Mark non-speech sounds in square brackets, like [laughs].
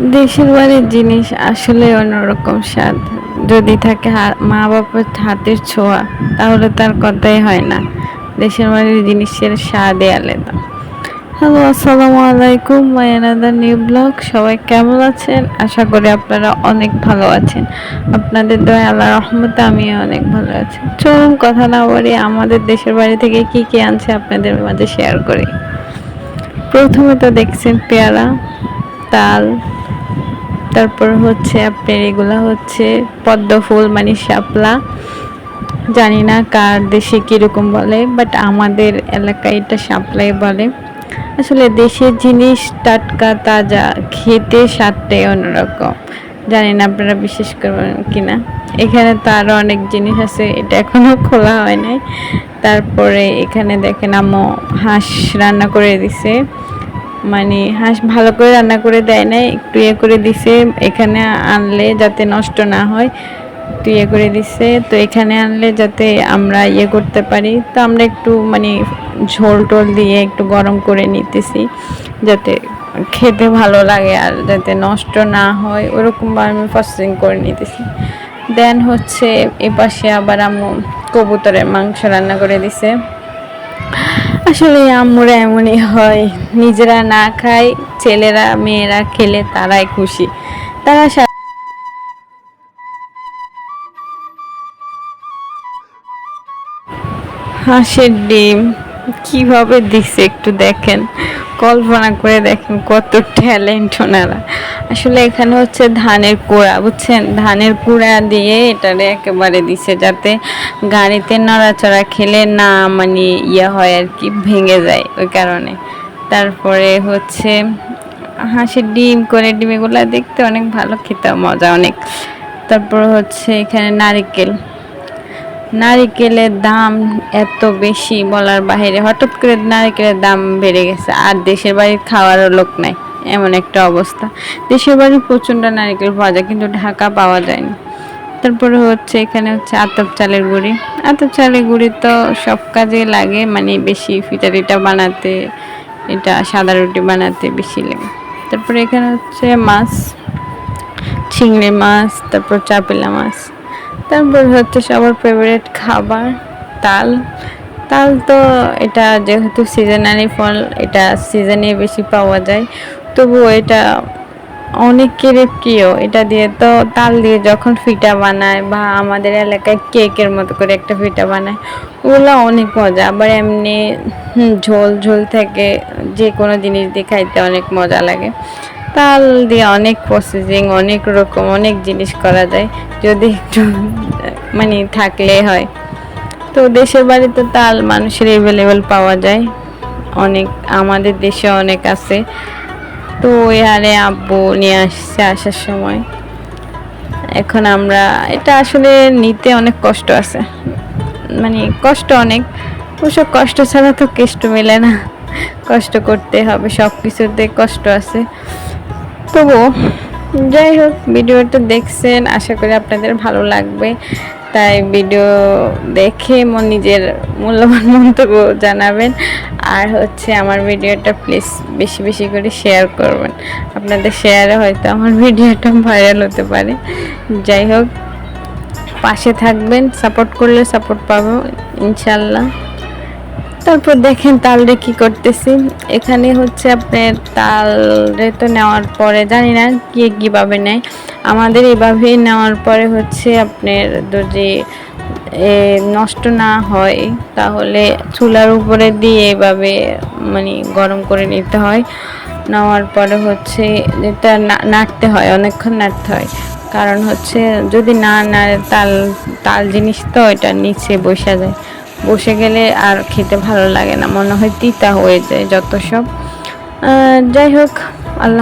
দেশের বাড়ির জিনিস আসলে অন্যরকম স্বাদ। যদি থাকে মা বাবার হাতের ছোঁয়া, তাহলে তার কথাই হয় না। দেশের বাড়ির জিনিসের স্বাদই আলাদা। হ্যালো, আসসালামু আলাইকুম মায়ানাদার নিউ ব্লগ। সবাই কেমন আছেন? আশা করি আপনারা অনেক ভালো আছেন। আপনাদের দয়া আল্লাহ রহমতে আমিও অনেক ভালো আছি। চলুন, কথা না বলি আমাদের দেশের বাড়ি থেকে কি কি আনছে আপনাদের মাঝে শেয়ার করি। প্রথমে তো দেখছেন পেয়ারা, তাল তারপর হচ্ছে আপনার এগুলা হচ্ছে পদ্ম ফুল মানে শাপলা। জানি না কার দেশে কীরকম বলে বাট আমাদের এলাকায় এটা শাপলাই বলে। আসলে দেশের জিনিস টাটকা, তাজা, খেতে স্বাদটাই অন্যরকম। জানি না আপনারা বিশ্বাস করবেন কিনা। এখানে তো আরও অনেক জিনিস আছে, এটা এখনও খোলা হয় নাই। তারপরে এখানে দেখেন আম্মু হাঁস রান্না করে দিছে। মানে হাঁস ভালো করে রান্না করে দেয় না একটু ইয়ে করে দিছে, এখানে আনলে যাতে নষ্ট না হয়, একটু ইয়ে করে দিছে, তো এখানে আনলে যাতে আমরা ইয়ে করতে পারি, তো আমরা একটু মানে ঝোল টোল দিয়ে একটু গরম করে নিতেছি, যাতে খেতে ভালো লাগে আর যাতে নষ্ট না হয়, ওরকমভাবে আমি প্রসেসিং করে নিতেছি। দেন হচ্ছে এপাশে আবার আম্মু কবুতরের মাংস রান্না করে দিছে। আসলে আমরা এমনই হয়। নিজেরা না খাই, ছেলেরা, মেয়েরা খেলে তারাই খুশি। তারা হাঁসের ডিম। কীভাবে দিছে একটু দেখেন। কল্পনা করে দেখেন কত ট্যালেন্ট ওনারা। আসলে এখানে হচ্ছে ধানের কুড়া, বুঝছেন? ধানের কুড়া দিয়ে এটারে একেবারে দিছে যাতে গাড়িতে নড়াচড়া খেলে না মানে ইয়ে হয় আর কি, ভেঙে যায় ওই কারণে। তারপরে হচ্ছে হাঁসের ডিম করে ডিম দেখতে অনেক ভালো খেতে মজা অনেক। তারপর হচ্ছে এখানে নারিকেল। নারিকেলের দাম এত বেশি বলার বাইরে হঠাৎ করে নারিকেলের দাম বেড়ে গেছে, আর দেশের বাড়ির খাওয়ারও লোক নাই, এমন একটা অবস্থা। দেশের বাড়ি প্রচণ্ড নারিকেল পাওয়া যায়, কিন্তু ঢাকা পাওয়া যায় না তারপরে হচ্ছে এখানে হচ্ছে আতপ চালের গুঁড়ি। আতপ চালের গুঁড়ি তো সব কাজে লাগে মানে বেশি ফিটারিটা বানাতে, এটা সাদা রুটি বানাতে বেশি লাগে। তারপরে এখানে হচ্ছে মাছ, চিংড়ি মাছ, তারপর চাপিলা মাছ। তারপর হচ্ছে সবার ফেভারিট খাবার, তাল। তাল তো এটা যেহেতু সিজনারি ফল এটা সিজনে বেশি পাওয়া যায়। তবুও এটা অনেকের প্রিয়। এটা দিয়ে তো তাল দিয়ে যখন ফিটা বানায় বা আমাদের এলাকায় কেকের মতো করে একটা ফিটা বানায়, ওগুলো অনেক মজা। আবার এমনি ঝোল ঝোল থেকে যে কোনো জিনিস দিয়ে খাইতে অনেক মজা লাগে। তাল দিয়ে অনেক প্রসেসিং অনেক রকম, অনেক জিনিস করা যায়। যদি একটু মানে থাকলে হয়। তো দেশের বাড়িতে তাল মানুষের অ্যাভেলেবেল পাওয়া যায়। অনেক, আমাদের দেশে অনেক আছে। তো ওই হারে আব্বু নিয়ে আসছে আসার সময়। এখন আমরা, এটা আসলে নিতে অনেক কষ্ট আছে। মানে কষ্ট অনেক। ওসব কষ্ট ছাড়া তো কেষ্ট মেলে না। কষ্ট করতে হবে সব কিছুতে কষ্ট আছে। তবুও যাই হোক ভিডিওটা দেখছেন, আশা করি আপনাদের ভালো লাগবে। তাই ভিডিও দেখে মন নিজের মূল্যবান [laughs] মন্তব্য জানাবেন। আর হচ্ছে আমার ভিডিওটা প্লিজ বেশি বেশি করে শেয়ার করবেন। আপনাদের শেয়ারে হয়তো আমার ভিডিওটা ভাইরাল হতে পারে। যাই হোক, পাশে থাকবেন সাপোর্ট করলে সাপোর্ট পাবো, ইনশাল্লাহ। তারপর দেখেন তালরে কি করতেছি। এখানে হচ্ছে আপনার তালরে তো নেওয়ার পরে জানি না কি কীভাবে নেয়। আমাদের এভাবেই নেওয়ার পরে হচ্ছে আপনার যদি নষ্ট না হয়, তাহলে চুলার উপরে দিয়ে এভাবে মানে গরম করে নিতে হয়। নেওয়ার পরে হচ্ছে না- নাড়তে হয়, অনেকক্ষণ নাড়তে হয়। কারণ হচ্ছে যদি না নাড়ে তাল তাল জিনিস তো এটা নিচে বসা যায়। বসে গেলে আর খেতে ভালো লাগে না। মনে হয় তিতা হয়ে যায় যত সব। যাই হোক, আল্লাহ